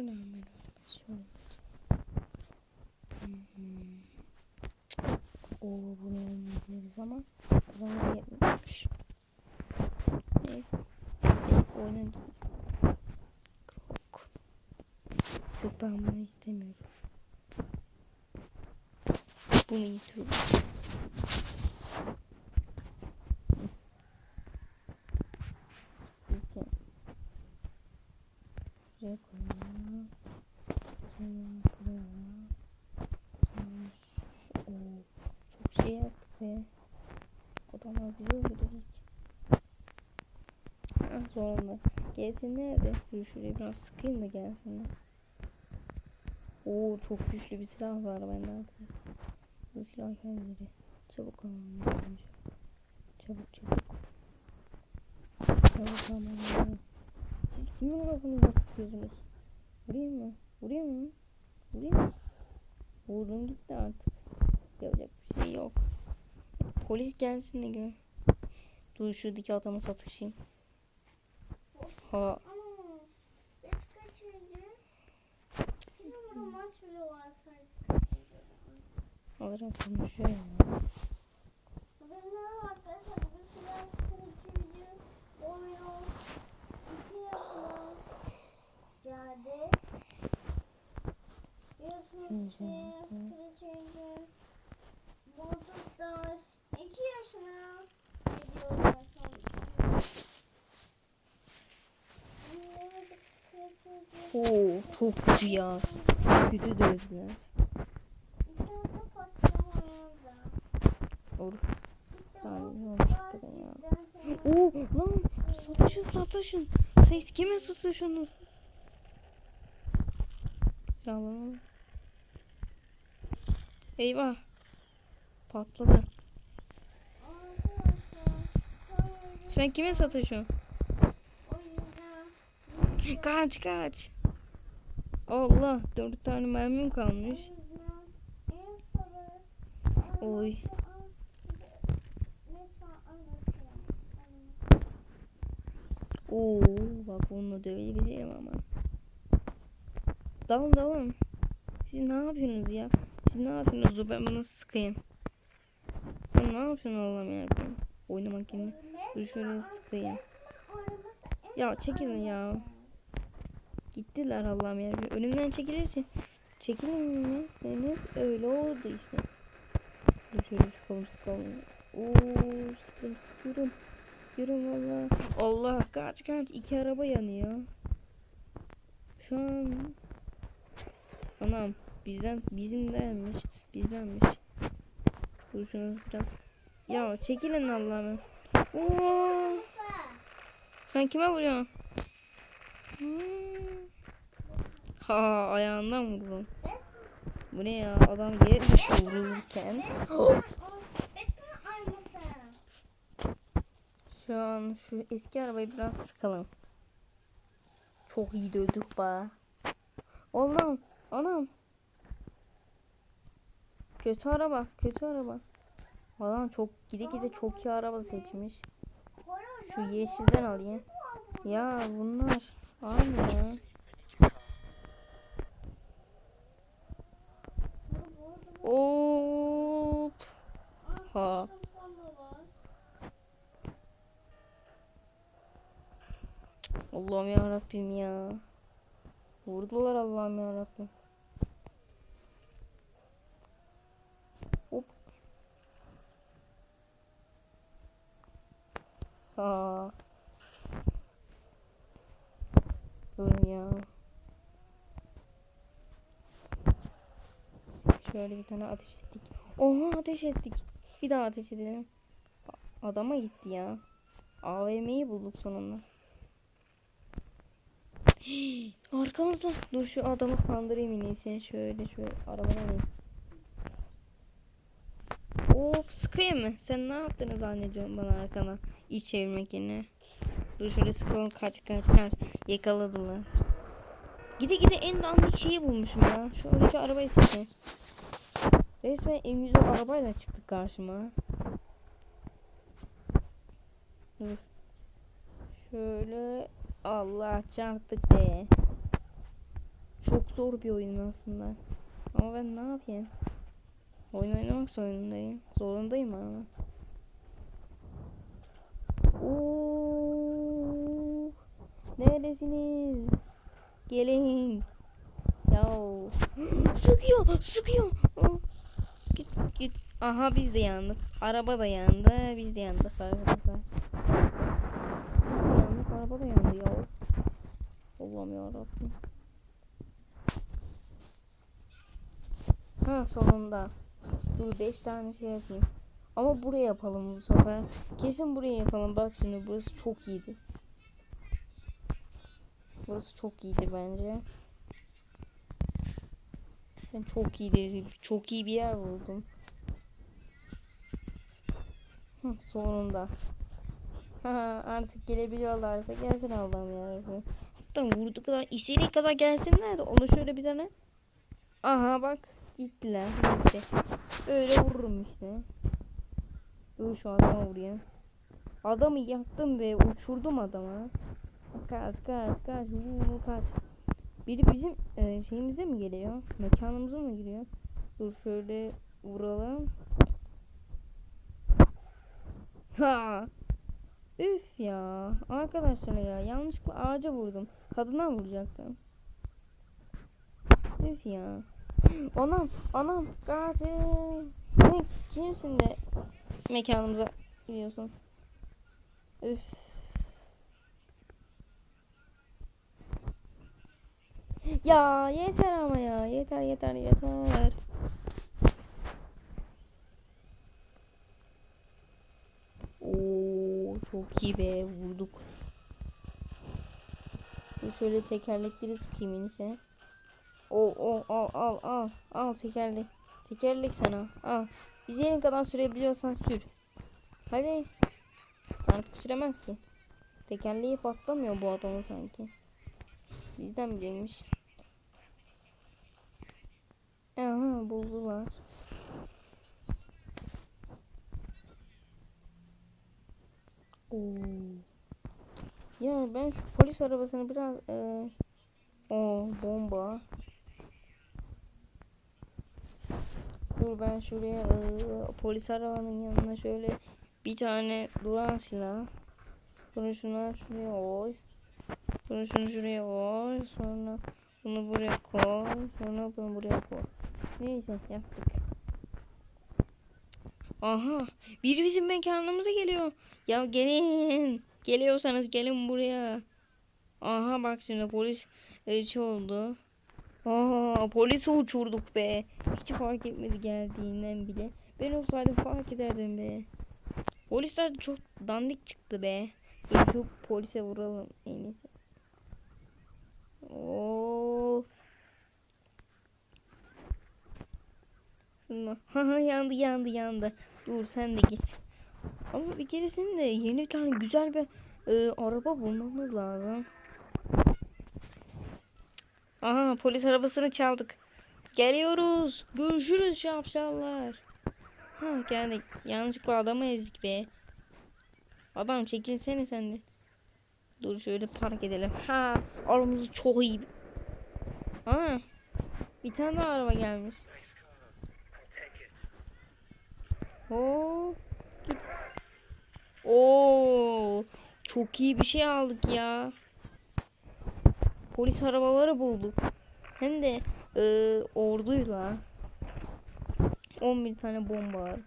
Şuradan ben şöyle. Hmm. Oo bunu oynayabiliriz ama zaman yetmiyormuş. Neyse. Oyuna Krok. Yok ben bunu istemiyorum. Bunu istiyorum. İki. Şuraya koyalım. Sonra buraya. Sonra şu- Oo, Çok şey yaptık be. Adamlar bizi öldürecek. Ah sonra gelsin nerede? Dur şuraya biraz sıkayım da gelsinler. Oo çok güçlü bir silah var bende arkadaşlar. Bu silah kendiri. Çabuk alalım lazım. Çabuk çabuk. Çabuk alalım. Siz kimin kafanıza sıkıyorsunuz? Vurayım mı? Vurayım mı? Vurayım mı? Vurdum gitti artık. Yapacak bir şey yok. Polis gelsin de gör. Dur şuradaki adamı satışayım. Ha Ama biz kaçırdık. Bizim maç bile var sadece. alırım konuşuyor ya. Bunlar var arkadaşlar. Bugün silah kaçırıcı oyun. İki yapma. Geldi. Biliyorsunuz ki Şimdi. kaçırıcı. Bozuk da iki yaşına gidiyorlar sonra. Oo çok kötü ya. Çok kötü dövdüler. İşte Yani hakikaten ya. Oo lan satışın satışın. Siz kime satışıyorsunuz? Silahlarını. Eyvah. Patladı. Sen kime satışıyorsun? Kaç kaç. Allah dört tane mermim kalmış. Oy. Oo bak onunla dövebilirim ama. Dalın dalın. Siz ne yapıyorsunuz ya? Siz ne yapıyorsunuz? Ben bunu sıkayım. Sen ne yapıyorsun Allah'ım yarabbim? Oynamak yerine. Dur şöyle sıkayım. Ya çekilin ya. Gittiler Allah'ım yarabbim. Önümden çekilirsin. Çekilin seniz öyle oldu işte. Dur şöyle sıkalım sıkalım. Oo sıkıyorum sıkıyorum. Sıkıyorum valla. Allah kaç kaç iki araba yanıyor. Şu an Anam bizden bizimdenmiş bizdenmiş. Dur şunu biraz Ya çekilin Allah'ım. Oo sen kime vuruyorsun? Hmm. Ha ayağından vurdum. Bu ne ya adam yere düştü vurulurken. Şu an şu eski arabayı biraz sıkalım. Çok iyi dövdük ba. Allah'ım anam. Kötü araba kötü araba. Adam çok gide gide çok iyi araba seçmiş. Şu yeşilden alayım. Ya bunlar aynı Hop. Ha. Allah'ım ya Rabbim ya. Vurdular Allah'ım ya Rabbim. Hop. Ha. Dur ya. Şöyle bir tane ateş ettik. Oha ateş ettik. Bir daha ateş edelim. Adama gitti ya. AVM'yi bulduk sonunda. Arkamızda. Dur şu adamı kandırayım iyisi. Şöyle şöyle arabadan alayım. Hop sıkayım mı? Sen ne yaptığını zannediyorsun bana arkana? İç çevirmek yerine. Dur şöyle sıkalım kaç kaç kaç. Yakaladılar. Gide gide en dandik şeyi bulmuşum ya. Şu öndeki arabayı seçin. Resmen en güzel arabayla çıktık karşıma. Dur. Şöyle Allah çarptık be. Çok zor bir oyun aslında. Ama ben ne yapayım? Oyun oynamak zorundayım. Zorundayım ama. Neredesiniz? Gelin. Ya sıkıyor, sıkıyor. Git. Aha biz de yandık. Araba da yandı. Biz de yandık arkadaşlar. Yandık, araba da yandı ya. Allah'ım yarabbim. Ha sonunda. Dur 5 tane şey yapayım. Ama buraya yapalım bu sefer. Kesin buraya yapalım. Bak şimdi burası çok iyiydi. Burası çok iyiydi bence. Ben çok iyidir. Çok iyi bir yer buldum. Sonunda. Artık gelebiliyorlarsa gelsin Allah'ım yarabbim. Hatta vurdu kadar istediği kadar gelsinler de onu şöyle bir tane. Aha bak gittiler. Gitti. Böyle vururum işte. Dur şu adama vurayım. Adamı yaktım ve uçurdum adama. Kaç kaç kaç vur kaç. Biri bizim e, şeyimize mi geliyor? Mekanımıza mı giriyor? Dur şöyle vuralım. Ha. Üf ya. Arkadaşlar ya yanlışlıkla ağaca vurdum. Kadına vuracaktım. Üf ya. Anam anam kaçın. Sen kimsin de mekanımıza gidiyorsun? Üf. Ya yeter ama ya. Yeter yeter yeter. Oo çok iyi be vurduk. Dur şöyle tekerlekleri sıkayım en iyisi. O o al al al al tekerlek. Tekerlek sana al. İzleyene kadar sürebiliyorsan sür. Hadi. Artık süremez ki. Tekerleği patlamıyor bu adamın sanki. Bizden bilmiş. Aha buldular. Oo. Ya ben şu polis arabasını biraz e, o bomba. Dur ben şuraya e, polis arabanın yanına şöyle bir tane duran silah. Bunu şuna şuraya koy. Bunu şunu şuraya koy. Sonra bunu buraya koy. Sonra bunu buraya koy. Neyse yaptık. Aha. Biri bizim mekanımıza geliyor. Ya gelin. Geliyorsanız gelin buraya. Aha bak şimdi polis şey oldu. Aa polisi uçurduk be. Hiç fark etmedi geldiğinden bile. Ben olsaydım fark ederdim be. Polisler de çok dandik çıktı be. Şu polise vuralım en iyisi. Oo. Haha yandı yandı yandı. Dur sen de git. Ama bir keresinde yeni bir tane güzel bir e, araba bulmamız lazım. Aha polis arabasını çaldık. Geliyoruz. Görüşürüz şapşallar. Ha geldik. Yanlışlıkla adamı ezdik be. Adam çekilsene sen de. Dur şöyle park edelim. Ha arabamız çok iyi. Ha bir tane daha araba gelmiş. Oo. Git. Oo. Çok iyi bir şey aldık ya. Polis arabaları bulduk. Hem de e, orduyla. 11 tane bomba var.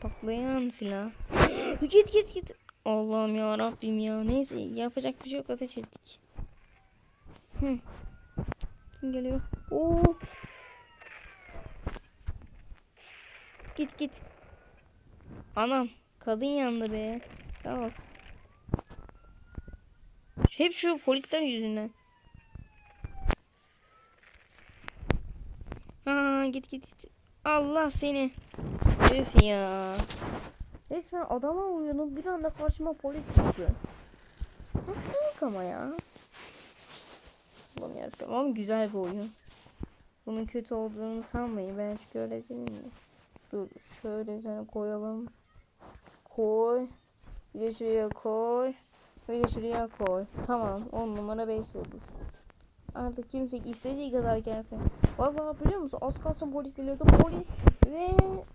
Patlayan silah. git git git. Allah'ım ya Rabbim ya. Neyse yapacak bir şey yok ateş ettik. Hı. Kim geliyor? Oo. Git git. Anam kadın yandı be. Tamam. Hep şu polisler yüzünden. Ha git git git. Allah seni. Üf ya. Resmen adama vuruyordum bir anda karşıma polis çıktı. Haksızlık ama ya. Ulan yarabbim ama güzel bir oyun. Bunun kötü olduğunu sanmayın. Ben çünkü öyle değilim? Dur şöyle üzerine koyalım. Koy. Bir de şuraya koy. Bir şuraya koy. Tamam 10 numara 5 yıldız. Artık kimse istediği kadar gelsin. Vallahi biliyor musun? Az kalsın polis geliyordu. Polis ve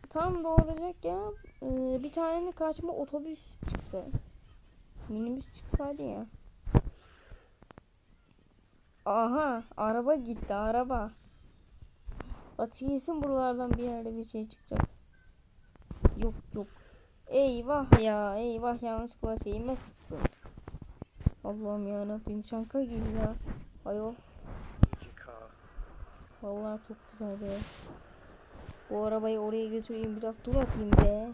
tam doğuracak ya. e, bir tane karşıma otobüs çıktı. Minibüs çıksaydı ya. Aha araba gitti araba. Bak kesin buralardan bir yerde bir şey çıkacak. Yok yok. Eyvah ya eyvah yanlışlıkla şeyime sıktım. Allah'ım ya Rabbim şanka gibi ya. Ayol vallahi çok güzel be. Bu arabayı oraya götüreyim biraz tur atayım be.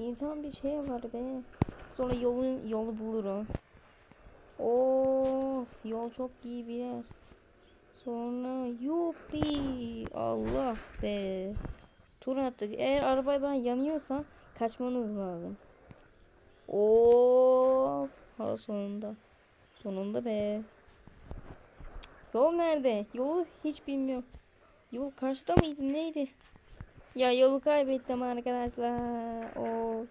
İnsan bir şey var be. Sonra yolun yolu bulurum. Of yol çok iyi bir yer. Sonra yuppi Allah be. Tur attık. Eğer arabadan yanıyorsa kaçmanız lazım. Of ha sonunda. Sonunda be. Yol nerede? Yolu hiç bilmiyorum. Yol karşıda mıydı neydi? Ya yolu kaybettim arkadaşlar. Of.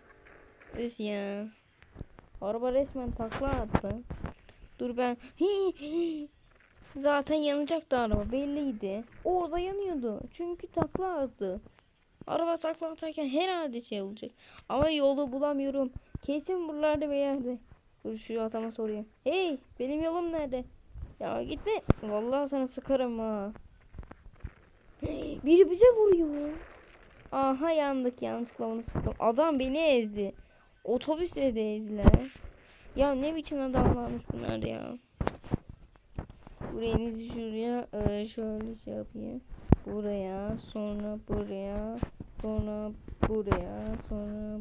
Üf ya. Araba resmen takla attı. Dur ben. Zaten yanacaktı araba belliydi. Orada yanıyordu. Çünkü takla attı. Araba takla atarken herhalde şey olacak. Ama yolu bulamıyorum. Kesin buralarda bir yerde. Dur şu adama sorayım. Hey benim yolum nerede? Ya gitme. Vallahi sana sıkarım ha. Biri bize vuruyor. Aha yandık yanlışlıkla onu sıktım. Adam beni ezdi. Otobüsle de ezdiler. Ya ne biçim adamlarmış bunlar ya. Burayı şuraya e, şöyle şey yapayım. Buraya sonra buraya sonra buraya sonra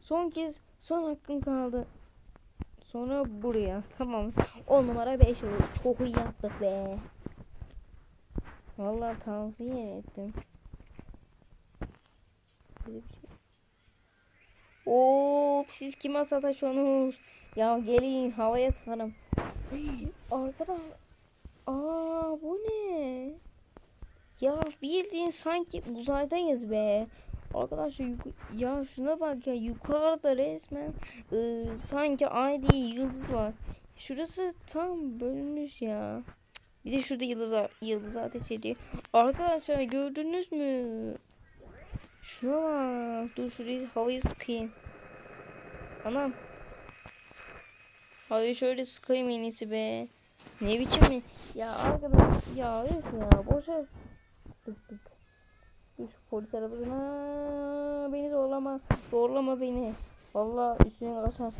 son kez son hakkım kaldı. Sonra buraya. Tamam. 10 numara 5 olur. Çok iyi yaptık be. Vallahi tavsiye ettim. Şey. Oo, siz kime sataşıyorsunuz? Ya gelin havaya sıkarım. Arkadaş. Aa bu ne? Ya bildiğin sanki uzaydayız be. Arkadaşlar ya şuna bak ya yukarıda resmen ıı, sanki ay değil yıldız var. Şurası tam bölünmüş ya. Bir de şurada yıldız, yıldız ateş ediyor. Arkadaşlar gördünüz mü? Şuna bak. Dur şurayı havayı sıkayım. Anam. Havayı şöyle sıkayım en iyisi be. Ne biçim? Ya arkadaş ya üf ya boşa sıktık. Şu polis arabasına beni zorlama. Zorlama beni. Vallahi üstüne kaçar.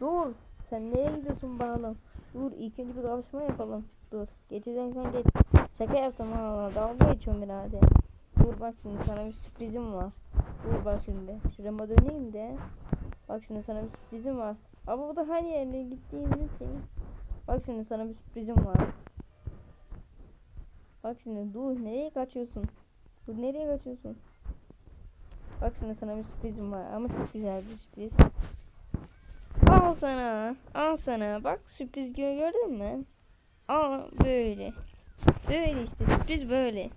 Dur. Sen nereye gidiyorsun bağlam? Dur ilk önce bir kapışma yapalım. Dur. Geçeceksen geç. Şaka yaptım ha. Dalga geçiyorum herhalde. Dur bak şimdi sana bir sürprizim var. Dur bak şimdi. Şurama döneyim de. Bak şimdi sana bir sürprizim var. Ama bu da hani yerine gittiğini şey. Bak şimdi sana bir sürprizim var. Bak şimdi dur nereye kaçıyorsun? Dur nereye kaçıyorsun? Bak şimdi sana bir sürprizim var ama çok güzel bir sürpriz. Al sana. Al sana. Bak sürpriz gö- gördün mü? Al böyle. Böyle işte sürpriz böyle.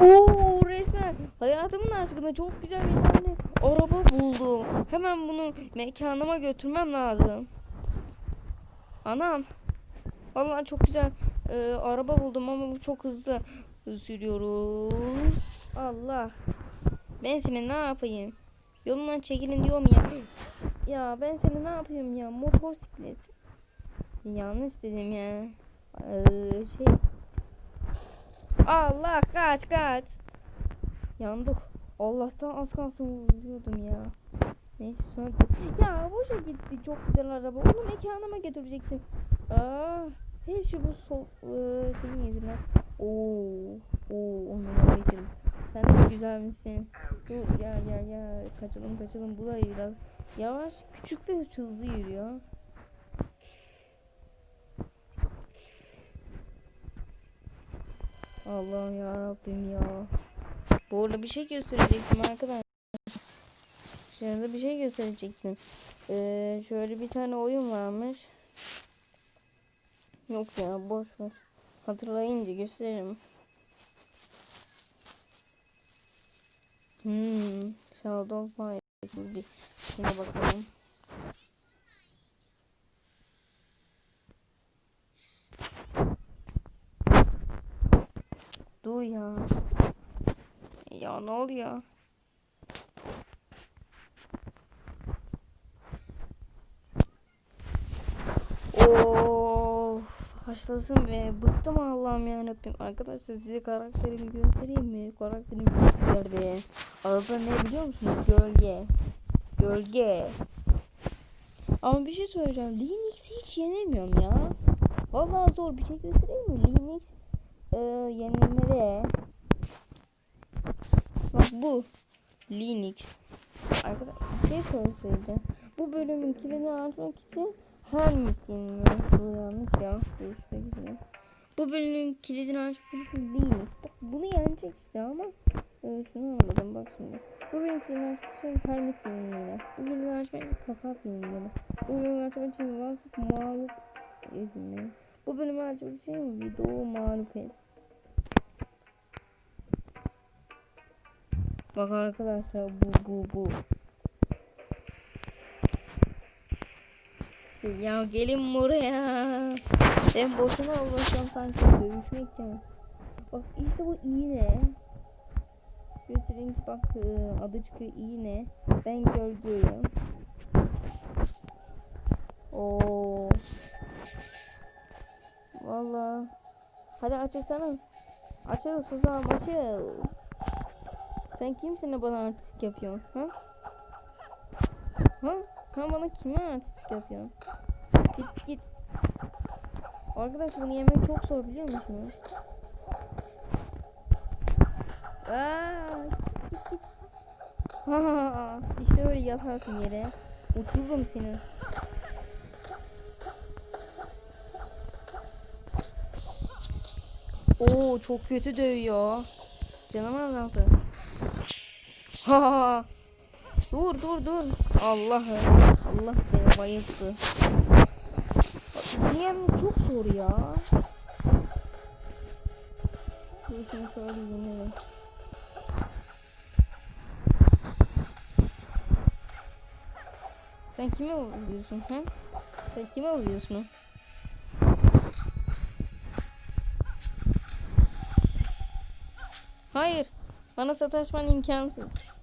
Oo resmen hayatımın aşkına çok güzel bir tane araba buldum. Hemen bunu mekanıma götürmem lazım. Anam. Vallahi çok güzel e, araba buldum ama bu çok hızlı sürüyoruz. Allah. Ben seni ne yapayım? Yolundan çekilin diyorum ya. Ya ben seni ne yapayım ya? Motosiklet. Yanlış dedim ya. Ee, şey. Allah kaç kaç. Yandık. Allah'tan az kalsın vuruyordum ya. Neyse söndü. Ya boşa gitti çok güzel araba. Onu mekanıma götürecektim. Aa, hepsi bu sol eee, şeyin yüzünden. Oo, oo onu geçelim. Sen de güzel misin? Dur ya ya ya kaçalım kaçalım. Bu da biraz yavaş, küçük ve hızlı yürüyor. Allah'ım ya Rabbim ya. Bu arada bir şey gösterecektim arkadaşlar. Şurada bir şey gösterecektim. Ee, şöyle bir tane oyun varmış. Yok ya boş ver. Hatırlayınca gösteririm. Hmm. Shadow of Mine. Şimdi şuna bakalım. Dur ya. Ya ne oluyor? Haşlasın be. Bıktım Allah'ım yarabbim. Arkadaşlar size karakterimi göstereyim mi? Karakterim çok güzel be. Adı ne biliyor musunuz? Gölge. Gölge. Ama bir şey söyleyeceğim. Linux'i hiç yenemiyorum ya. Vallahi zor bir şey göstereyim mi? Linux e, yenilmede. Bak bu. Linux. Arkadaşlar bir şey söyleyeceğim. Bu bölümün kilidini açmak için Hermit yeniliyor. Bu yanlış ya. Görüşmek üzere. Bu bölümün kilidini açmak Linux. Bak bunu yenecek işte ama e, şunu anlamadım bak şimdi. Bu bölümün kilidini açmak için Hermit yeniliyor. Bu kilidini açmak için kasap yeniliyor. Bu bölümü açmak için vasıf mağlup edilmeli. Bu bölümü açmak için video mağlup et. Bak arkadaşlar bu bu bu. Ya gelin buraya. Ben boşuna uğraşıyorum sanki dövüşmek için. Bak işte bu iğne. Götürün ki bak e, adı çıkıyor iğne. Ben gölgeyim. Oo. Valla. Hadi açılsana. Açıl Suzan açıl. Sen kimsin de bana artistik yapıyorsun? Ha? Ha? Sen bana kime artistik yapıyorsun? Git git. Arkadaş bunu yemek çok zor biliyor musunuz? Aa, git git. Ha, işte öyle yatarsın yere. Uçururum seni. Oo çok kötü dövüyor. Canım azaldı. Ha. Dur dur dur. Allah'ım. Allah beni bayılttı. Diyem çok zor ya. Dur şöyle yenelim. Sen kime vuruyorsun ha? Sen kime vuruyorsun? Hayır. Bana sataşman imkansız.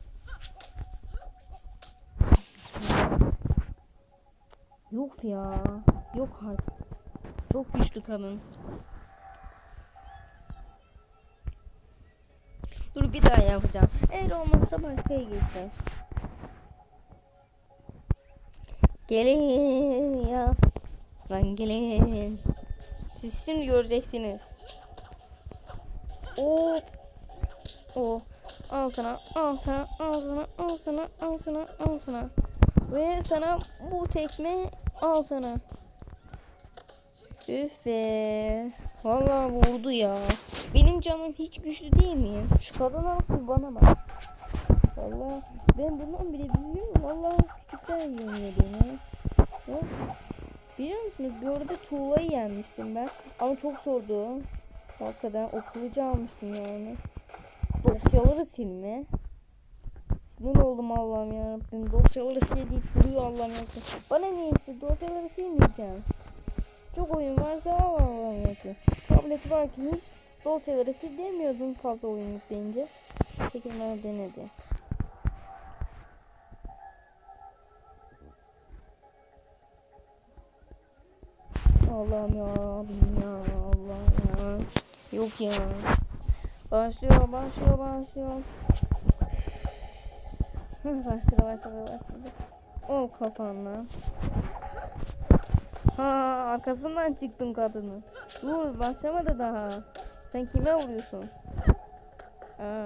Yok ya. Yok artık. Çok güçlü kadın. Dur bir daha yapacağım. Eğer olmazsa başkaya geçeceğim. Gelin ya. Lan gelin. Siz şimdi göreceksiniz. Oo. O. Al sana, al sana, al sana, al sana, al sana, al sana. Ve sana bu tekme al sana. Üf. Vallahi vurdu ya. Benim canım hiç güçlü değil mi? Şu kadına bak bana bak. Vallahi ben bundan bile bilmiyorum. Vallahi küçükten yeniyordum. Biliyor musunuz? Bir orada tuğlayı yenmiştim ben. Ama çok zordu. Hakikaten o kılıcı almıştım yani. Dosyaları silme. Sinir oldum Allah'ım yarabbim. Dosyaları sil deyip duruyor Allah'ım yarabbim. Bana ne işte dosyaları silmeyeceğim. Çok oyun varsa al Allah'ım yarabbim. Tableti varken hiç dosyaları sil demiyordum fazla oyun yükleyince. Çekimler denedi. Allah'ım ya Rabbim ya Allah ya. Yok ya. Başlıyor başlıyor başlıyor. Başladı başladı başladı. O kafanla. Ha arkasından çıktın kadını. Dur başlamadı daha. Sen kime vuruyorsun? Aa.